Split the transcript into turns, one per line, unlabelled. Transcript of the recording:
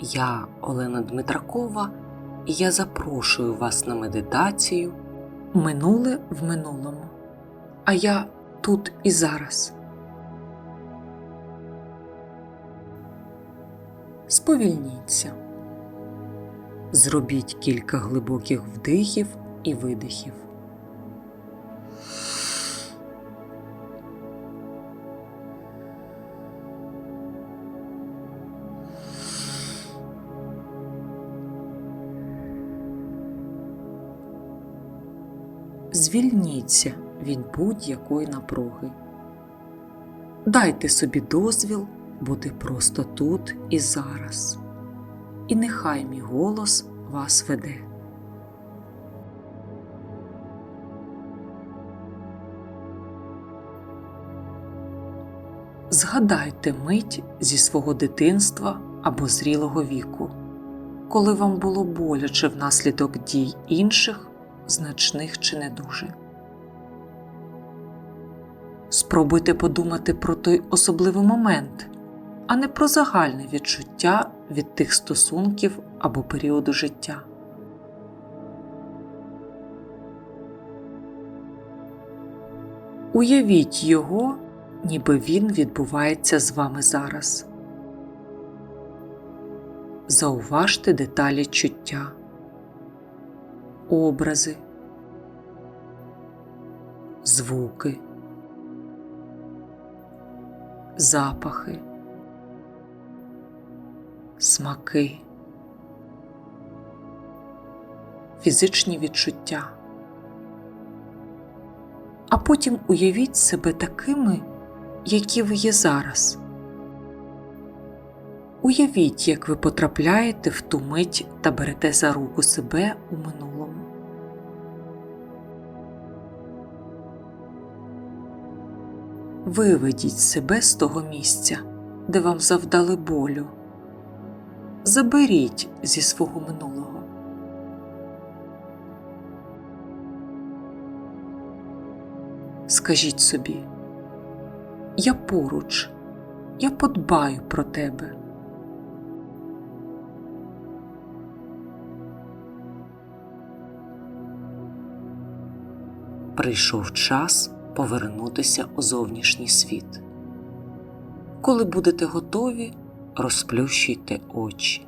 Я Олена Дмитракова, і я запрошую вас на медитацію Минуле в минулому. А я тут і зараз. Сповільніться. Зробіть кілька глибоких вдихів і видихів. Звільніться від будь-якої напруги. Дайте собі дозвіл бути просто тут і зараз. І нехай мій голос вас веде. Згадайте мить зі свого дитинства або зрілого віку, коли вам було боляче внаслідок дій інших, значних чи не дуже. Спробуйте подумати про той особливий момент, а не про загальне відчуття від тих стосунків або періоду життя. Уявіть його, ніби він відбувається з вами зараз. Зауважте деталі чуття, образи, звуки, запахи, смаки, фізичні відчуття. А потім уявіть себе такими, які ви є зараз. Уявіть, як ви потрапляєте в ту мить та берете за руку себе у минулому. Виведіть себе з того місця, де вам завдали болю. Заберіть зі свого минулого. Скажіть собі, я поруч, я подбаю про тебе. Прийшов час повернутися у зовнішній світ. Коли будете готові, розплющуйте очі.